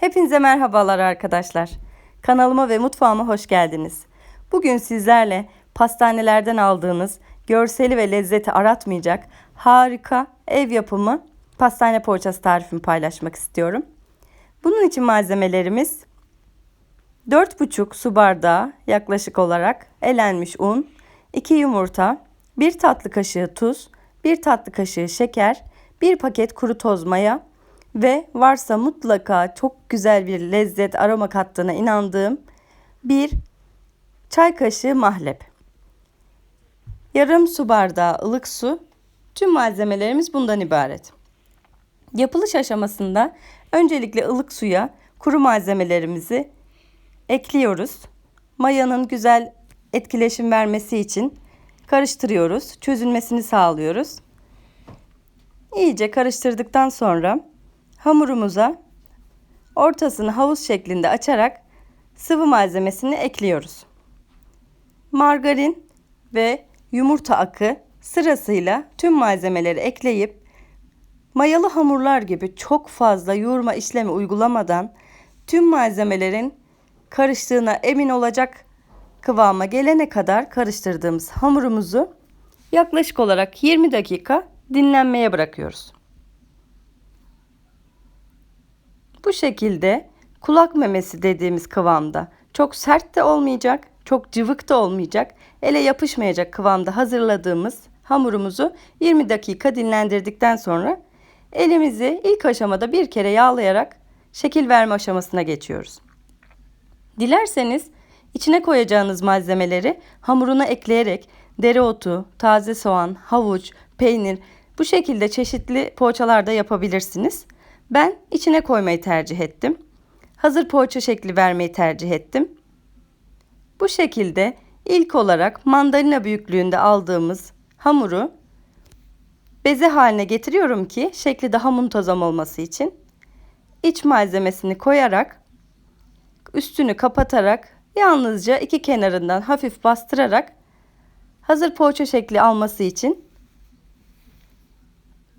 Hepinize merhabalar arkadaşlar. Kanalıma ve mutfağıma hoş geldiniz. Bugün sizlerle pastanelerden aldığınız görseli ve lezzeti aratmayacak harika ev yapımı pastane poğaçası tarifimi paylaşmak istiyorum. Bunun için malzemelerimiz 4,5 su bardağı yaklaşık olarak elenmiş un, 2 yumurta, 1 tatlı kaşığı tuz, 1 tatlı kaşığı şeker, 1 paket kuru toz maya ve varsa mutlaka çok güzel bir lezzet aroma kattığına inandığım bir çay kaşığı mahlep. Yarım su bardağı ılık su. Tüm malzemelerimiz bundan ibaret. Yapılış aşamasında öncelikle ılık suya kuru malzemelerimizi ekliyoruz. Mayanın güzel etkileşim vermesi için karıştırıyoruz. Çözülmesini sağlıyoruz. İyice karıştırdıktan sonra hamurumuza ortasını havuz şeklinde açarak sıvı malzemesini ekliyoruz. Margarin ve yumurta akı sırasıyla tüm malzemeleri ekleyip mayalı hamurlar gibi çok fazla yoğurma işlemi uygulamadan tüm malzemelerin karıştığına emin olacak kıvama gelene kadar karıştırdığımız hamurumuzu yaklaşık olarak 20 dakika dinlenmeye bırakıyoruz. Bu şekilde kulak memesi dediğimiz kıvamda çok sert de olmayacak, çok cıvık da olmayacak, ele yapışmayacak kıvamda hazırladığımız hamurumuzu 20 dakika dinlendirdikten sonra elimizi ilk aşamada bir kere yağlayarak şekil verme aşamasına geçiyoruz. Dilerseniz içine koyacağınız malzemeleri hamuruna ekleyerek dereotu, taze soğan, havuç, peynir bu şekilde çeşitli poğaçalar da yapabilirsiniz. Ben içine koymayı tercih ettim. Hazır poğaça şekli vermeyi tercih ettim. Bu şekilde ilk olarak mandalina büyüklüğünde aldığımız hamuru beze haline getiriyorum ki şekli daha muntazam olması için. İç malzemesini koyarak üstünü kapatarak yalnızca iki kenarından hafif bastırarak hazır poğaça şekli alması için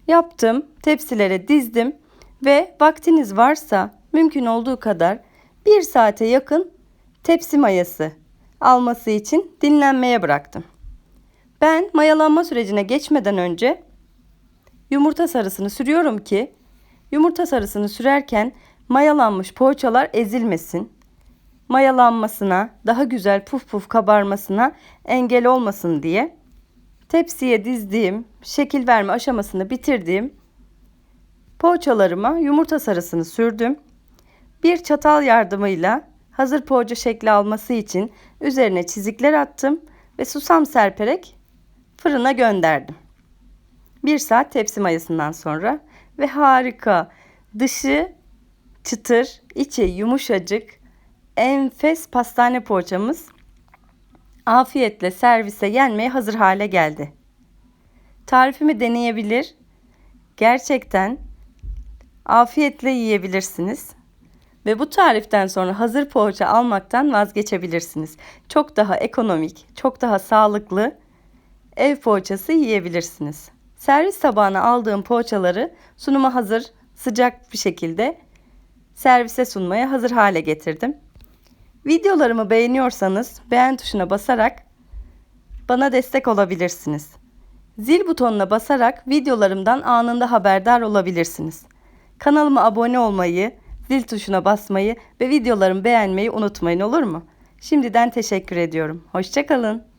yaptım. Tepsilere dizdim ve vaktiniz varsa mümkün olduğu kadar bir saate yakın tepsi mayası alması için dinlenmeye bıraktım. Ben mayalanma sürecine geçmeden önce yumurta sarısını sürüyorum ki yumurta sarısını sürerken mayalanmış poğaçalar ezilmesin. Mayalanmasına, daha güzel puf puf kabarmasına engel olmasın diye tepsiye dizdiğim, şekil verme aşamasını bitirdiğim poğaçalarıma yumurta sarısını sürdüm. Bir çatal yardımıyla hazır poğaça şekli alması için üzerine çizikler attım ve susam serperek fırına gönderdim. Bir saat tepsi mayasından sonra ve harika dışı çıtır, içi yumuşacık, enfes pastane poğaçamız afiyetle servise yenmeye hazır hale geldi. Tarifimi deneyebilir, gerçekten afiyetle yiyebilirsiniz. Ve bu tariften sonra hazır poğaça almaktan vazgeçebilirsiniz. Çok daha ekonomik, çok daha sağlıklı ev poğaçası yiyebilirsiniz. Servis tabağına aldığım poğaçaları sunuma hazır, sıcak bir şekilde servise sunmaya hazır hale getirdim. Videolarımı beğeniyorsanız beğen tuşuna basarak bana destek olabilirsiniz. Zil butonuna basarak videolarımdan anında haberdar olabilirsiniz. Kanalıma abone olmayı, zil tuşuna basmayı ve videolarımı beğenmeyi unutmayın olur mu? Şimdiden teşekkür ediyorum. Hoşçakalın.